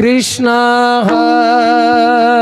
Krishna Hare.